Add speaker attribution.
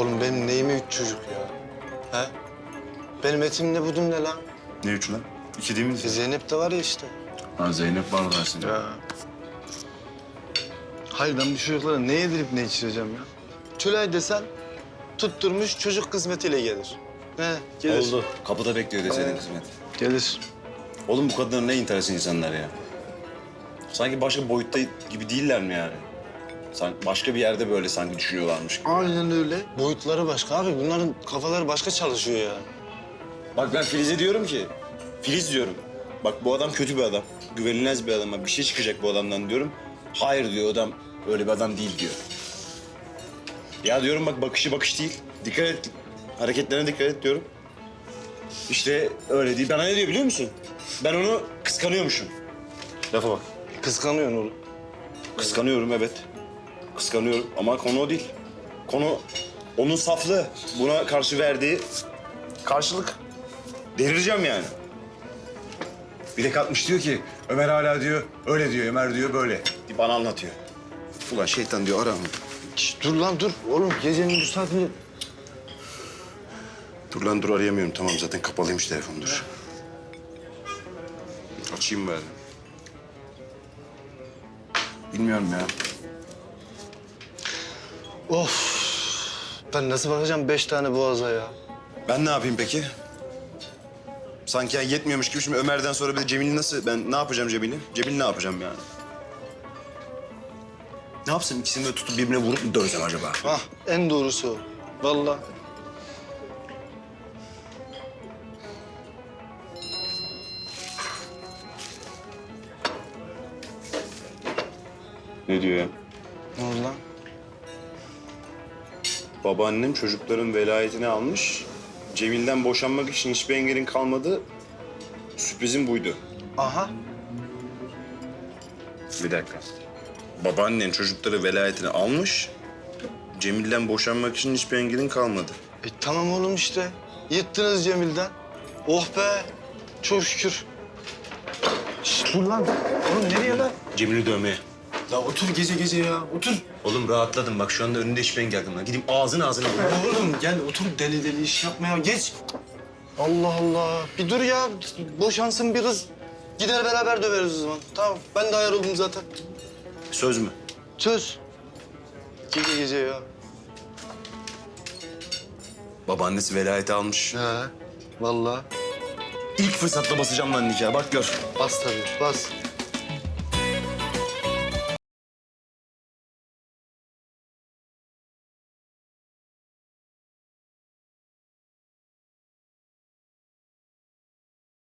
Speaker 1: Oğlum benim neyime üç çocuk ya? He? Benim etim ne budum ne lan?
Speaker 2: Ne üç lan? İki değil mi?
Speaker 1: E, Zeynep de var ya işte.
Speaker 2: Ha Zeynep var dersin.
Speaker 1: Ya. Hayır ben bu çocuklara ne yedirip ne içireceğim ya? Tülay desen tutturmuş çocuk kısmetiyle gelir. He gelir.
Speaker 2: Oldu. Kapıda bekliyor deseydin kısmet.
Speaker 1: Gelir.
Speaker 2: Oğlum bu kadınlar ne enteresan insanlar ya. Sanki başka boyutta gibi değiller mi yani? Sanki başka bir yerde böyle sanki düşünüyorlarmış.
Speaker 1: Aynen öyle. Boyutları başka abi. Bunların kafaları başka çalışıyor ya.
Speaker 2: Bak ben Filiz'e diyorum ki, Filiz diyorum. Bak bu adam kötü bir adam. Güvenilmez bir adam. Bir şey çıkacak bu adamdan diyorum. Hayır diyor adam öyle bir adam değil diyor. Ya diyorum bak bakışı bakış değil. Dikkat et. Hareketlerine dikkat et diyorum. İşte öyle değil. Bana ne diyor biliyor musun? Ben onu kıskanıyormuşum. Lafa bak.
Speaker 1: Kıskanıyorsun oğlum.
Speaker 2: Kıskanıyorum evet. Kıskanıyorum ama konu o değil. Konu onun saflığı. Buna karşı verdiği karşılık. Delireceğim yani. Bir de kalkmış diyor ki Ömer hala diyor öyle diyor Ömer diyor böyle. Bana anlatıyor. Ulan şeytan diyor ara.
Speaker 1: Şş, dur lan dur. Oğlum gecenin bu saatinde...
Speaker 2: Dur lan dur arayamıyorum tamam zaten kapalıymış telefon dur. Açayım bari. Bilmiyorum ya.
Speaker 1: Of. Ben nasıl bakacağım beş tane boğaza ya?
Speaker 2: Ben ne yapayım peki? Sanki yani yetmiyormuş gibi şimdi Ömer'den sonra bir de Cemil'i nasıl... Ben ne yapacağım Cemil'i? Cemil ne yapacağım yani? Ne yapsam ikisini de tutup birbirine vurup mu dövsem acaba?
Speaker 1: Hah en doğrusu o. Vallahi.
Speaker 2: Ne diyor ya?
Speaker 1: Ne oldu lan?
Speaker 2: Babaannem çocukların velayetini almış. Cemil'den boşanmak için hiçbir engelin kalmadı. Sürprizim buydu.
Speaker 1: Aha.
Speaker 2: Bir dakika. Babaannen çocukları velayetini almış. Cemil'den boşanmak için hiçbir engelin kalmadı.
Speaker 1: E tamam oğlum işte. Yıttınız Cemil'den. Oh be. Çok şükür. Şş, dur lan. Oğlum nereye lan?
Speaker 2: Cemil'i dövmeye.
Speaker 1: La otur gece gece ya. Otur.
Speaker 2: Oğlum rahatladım. Bak şu anda önünde hiçbir engel kalmadı. Gideyim ağzın ağzına alayım.
Speaker 1: Oğlum gel otur deli deli iş yapmaya geç. Allah Allah. Bir dur ya. Boşansın bir kız. Gider beraber döveriz o zaman. Tamam. Ben de ayar oldum zaten.
Speaker 2: Söz mü?
Speaker 1: Söz. Gece gece ya.
Speaker 2: Babaannesi velayeti almış.
Speaker 1: He. Vallahi.
Speaker 2: İlk fırsatta basacağım lan nikahı. Bak gör.
Speaker 1: Bas tabii. Bas.